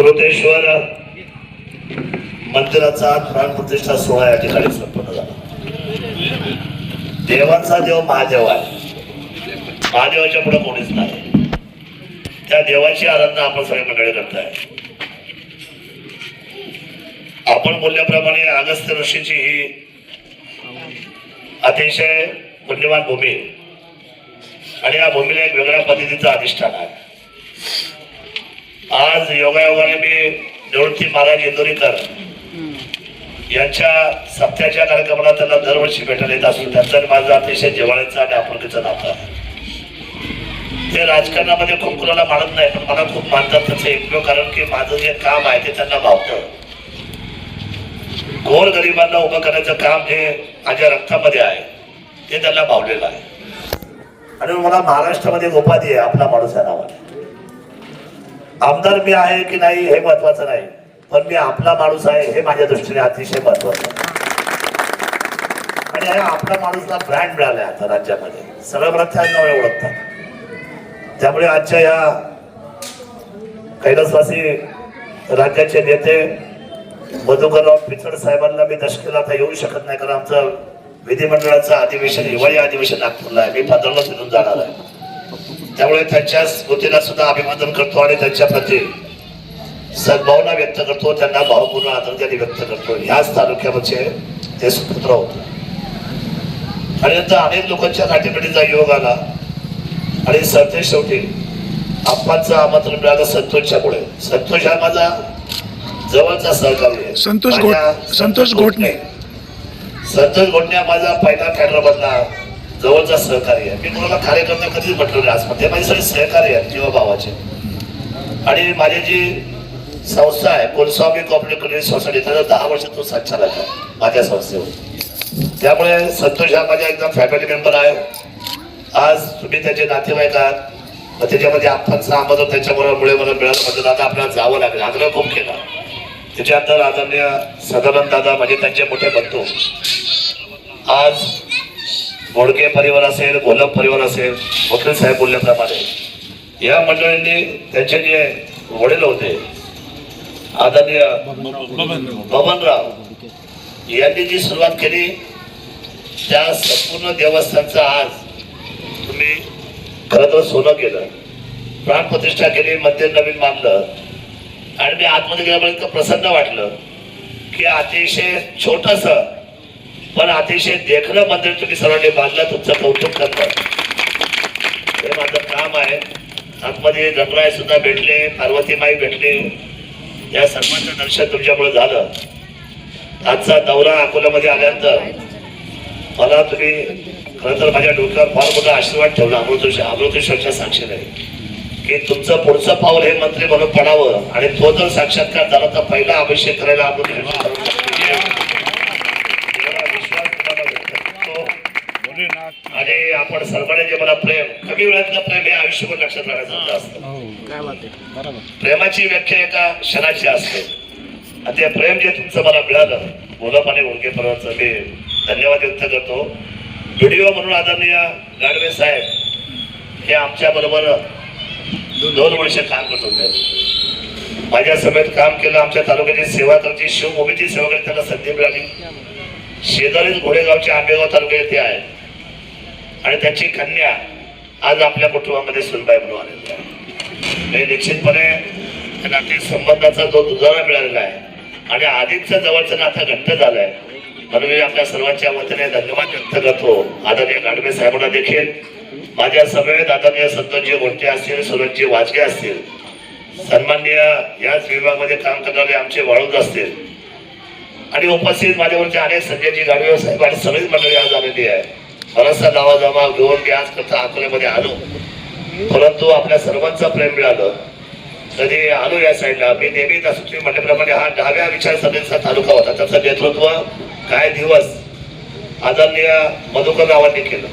अमृतेश्वर मंदिराचा प्राणप्रतिष्ठा सोहळा या ठिकाणी संपन्न झाला. देवांचा देव महादेव आहे. महादेवाच्या पुढे कोणीच नाही. त्या देवाची आराधना आपण सगळे मंडळी करताय. आपण बोलल्याप्रमाणे अगस्त्य ऋषीची ही अतिशय मूल्यवान भूमी आणि या भूमीला एक वेगळ्या पद्धतीचं अधिष्ठान आहे. आज योगायोगाने मी निवृत्ती महाराज इंदोरीकर यांच्या सप्त्याच्या कार्यक्रमाला त्यांना दरवर्षी भेटायला येत असून त्यांचा माझा अतिशय जिवाळ्याचा आणि आपुलकीचा नातं आहे. ते राजकारणामध्ये खूप कुणाला मानत नाही पण मला खूप मानतात त्याचं एकमेव कारण की माझं जे काम आहे ते त्यांना भावतं. गोर गरिबांना उभं करण्याचं काम हे माझ्या रक्तामध्ये आहे. ते त्यांना भावलेलं आहे. आणि मला महाराष्ट्रामध्ये उपाधी आहे आपला माणूस या नावाने. आमदार मी आहे की नाही हे महत्वाचं नाही. पण मी आपला माणूस आहे हे माझ्या दृष्टीने अतिशय महत्वाचं आहे. आणि आपला माणूसला ब्रँड मिळाला आता राज्यामध्ये. सगळं मला ओळखतात. त्यामुळे आजच्या या कैलासवासी राज्याचे नेते मधुकरराव पिचड साहेबांना मी दशकेला आता येऊ शकत नाही कारण आमचं विधिमंडळाचं अधिवेशन हिवाळी अधिवेशन नागपूरला आहे. मी पंधराला फिरून जाणार आहे. त्यामुळे त्यांच्या स्मृतीला सुद्धा अभिवादन करतो आणि त्यांच्या प्रती सद्भावना व्यक्त करतो. त्यांना भावपूर्ण आदर त्यांनी व्यक्त करतो. ह्याच तालुक्यामध्ये ते सुपुत्र होते. आणि नंतर अनेक लोकांच्या गाठीभेटीचा योग आला. आणि सरते शेवटी आप्पांचं आमंत्रण मिळालं संतोषच्यामुळे संतोष हा माझा जवळचा सहकारी आहे. संतोष संतोष घोटणे. संतोष घोटणे माझा पहिला कॅडरमधला जवळचा सहकारी आहे. मी कोणाला कार्यकर्ता कधीच म्हटलं नाही. आज ते माझे सगळे सहकार्य आहेत जीवा भावाचे. आणि माझी जी संस्था आहे कोलस्वामी कॉपरेटिव्ह क्रेडिट सोसायटी त्याचा दहा वर्ष तो संचालक आहे माझ्या संस्थेवर. त्यामुळे संतोष हा माझ्या एकदम फॅमिली मेंबर आहे. आज तुम्ही त्याचे नातेवाईक आहात. मग त्याच्यामध्ये आप्पांचा आमंत्रण त्याच्यामुळे मुळे मला मिळालं. म्हणजे आता आपल्याला जावं लागेल. आग्रह खूप केला. त्याच्यानंतर आदरणीय सदानंद दादा म्हणजे त्यांचे मोठे बंधू. आज मोडके परिवार असेल गोलप परिवार असेल वकील साहेब बोलल्याप्रमाणे या मंडळींनी त्यांचे जे वडील होते आदरणीय बबनराव यांनी जी सुरुवात केली त्या संपूर्ण देवस्थानचा आज तुम्ही खरं तर सोनं केलं प्राणप्रतिष्ठा केली मंदिर नवीन बांधलं आणि मी आतमध्ये गेल्यामुळे इतकं प्रसन्न वाटलं की अतिशय छोटस पण अतिशय देखणं मंदिर तुम्ही सर्वांनी बांधलं तुमचं कौतुक करतं हे माझं काम आहे. आतमध्ये गणराय सुद्धा भेटले पार्वतीमाई भेटले. या सर्वांचं दर्शन तुमच्यामुळे झालं. आजचा दौरा अकोल्यामध्ये आल्यानंतर मला तुम्ही खरं तर माझ्या डोक्यावर फार मोठा आशीर्वाद ठेवला अमृतोष अमृतेश्वरच्या साक्षीने. की तुमचं पुढचं पाऊल हे मंत्री म्हणून पडावं आणि तो जर साक्षात्कार झाला तर पहिला अभिषेक करायला आपण एवढा विश्वास तुम्हाला व्यक्त करतो. सर्वांनी जे मला प्रेम कमी वेळातलं प्रेम हे आयुष्यभर लक्षात राहण्याचं असतं. प्रेमाची व्याख्या एका क्षणाची असते. आणि ते प्रेम जे तुमचं मला मिळालं गोलप आणि पर्वाचं मी धन्यवाद व्यक्त करतो. व्हिडिओ म्हणून आदरणीय गाडवे साहेब हे आमच्या बरोबर दोन वर्ष काम करत होते. माझ्या समेत काम केलं आमच्या तालुक्याची सेवा करची शिवभूमीची सेवा करत त्यांना संधी मिळाली. शेजारीच घोडेगावच्या आंबेगाव तालुक्यात ते आहेत. आणि त्याची कन्या आज आपल्या कुटुंबामध्ये सुनबाई म्हणून आलेली आहे. हे निश्चितपणे नाते संबंधाचा जो दुजारा मिळालेला आहे आणि आधीचं जवळचं नातं घट्ट झालंय. म्हणून मी आपल्या सर्वांच्या वतीने धन्यवाद व्यक्त करतो. आदरणीय गाडवे साहेबांना देखील. माझ्या समेत आदरणीय संतोषजी गोंटे असतील सुरजजी वाजगे असतील सन्माननीय याच विभागामध्ये काम करणारे आमचे वाळूज असतील. आणि उपस्थित माझ्यावरचे अनेक संजयजी गाडवे साहेब आणि सगळीच मंडळी आज आलेली आहे बराचसा दावा जमा घेऊन मी आज अकोल्यामध्ये आलो. परंतु आपल्या सर्वांचं प्रेम मिळालं. कधी आलो या साईडला मी नेहमी असं तुम्ही म्हटल्याप्रमाणे हा डाव्या विचारसरणीचा तालुका होता. त्याचं नेतृत्व काय दिवस आदरणीय मधुकर रावांनी केलं.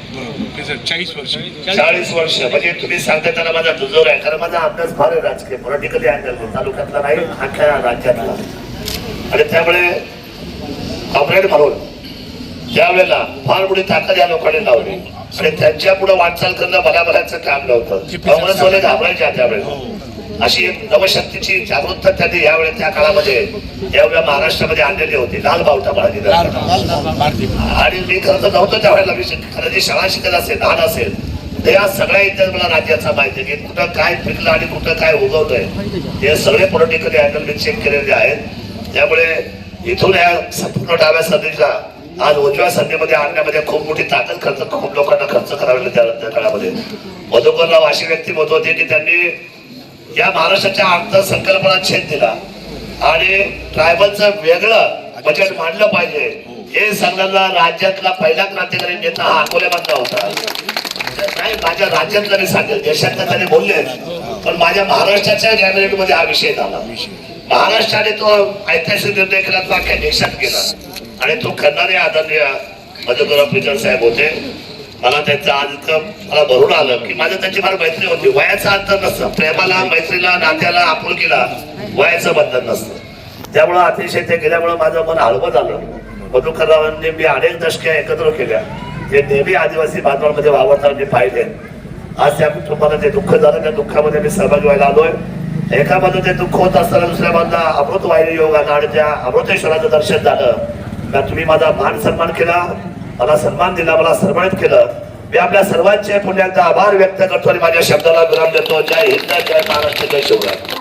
चाळीस वर्ष. चाळीस वर्ष म्हणजे तुम्ही सांगता त्याला माझा दुजोर आहे. कारण माझा अभ्यास फार आहे राजकीय. पॉलिटिकली अँगल तालुक्यातला नाही अख्ख्या राज्यातला. आणि त्यामुळे कॉम्रेड म्हणून त्यावेळेला फार मोठी ताकद या लोकांनी लावली. आणि त्यांच्या पुढे वाटचाल करणं मला काम नव्हतं. घाबरायच्या त्यावेळेला अशी एक नवशक्तीची जागरूकता त्यांनी यावेळी त्या काळामध्ये यावेळी महाराष्ट्रामध्ये आणलेली होती. लाल बावटा बाळगीला आणि मी खरं तर नव्हतं त्यावेळेला मी शिक- खरं जी शाळा शिकत असेल लहान असेल ते या सगळ्या इतिहास मला राज्याचा माहिती की कुठं काय पिकलं आणि कुठं काय उगवलंय हे सगळे पॉलिटिकली अँगल मी चेक केलेले आहेत. त्यामुळे इथून या संपूर्ण डाव्या संधीचा आज उजव्या संधीमध्ये आणण्यामध्ये खूप मोठी ताकद खर्च खूप लोकांना खर्च करावे लागले त्या काळामध्ये. मधुकरराव अशी व्यक्तिमत्व होते की त्यांनी या महाराष्ट्राच्या अर्थसंकल्पना छेद दिला. आणि ट्रायबलचं वेगळं बजेट मांडलं पाहिजे. हे सांगण्याला राज्यातला पहिला क्रांतिकारी नेता हा अकोल्यामधला होता. नाही माझ्या राज्यातला मी सांगेल. देशातला त्यांनी बोलले पण माझ्या महाराष्ट्राच्या कॅबिनेटमध्ये हा विषय झाला. महाराष्ट्राने तो ऐतिहासिक निर्णय केला तो अख्ख्या देशात केला. आणि तो करणारे आदरणीय मधुकरराव पिचर साहेब होते. मला त्यांचं आज इतकं मला भरून आलं की माझं त्यांची फार मैत्री होती. वयाचं अंतर नसतं. प्रेमाला मैत्रीला नात्याला आपुलकीला वयाचं बंधन नसतं. त्यामुळं अतिशय ते गेल्यामुळं माझं मन हळवं झालं. मधुकररावांनी मी अनेक दशक्या एकत्र केल्या. जे नेहमी आदिवासी बांधवांमध्ये वावरताना मी पाहिले. आज त्या कुटुंबाला जे दुःख झालं त्या दुःखामध्ये मी सहभागी व्हायला आलोय. एका बाजू ते दुःख होत असताना दुसऱ्या बाजूला अमृत वाहिनी योग आला आणि त्या अमृतेश्वराचं दर्शन झालं. का तुम्ही माझा मान सन्मान केला? मला सन्मान दिला मला सन्मानित केलं. मी आपल्या सर्वांचे पुण्याचा आभार व्यक्त करतो आणि माझ्या शब्दाला विराम देतो. जय हिंद जय महाराष्ट्र जय शिवराय.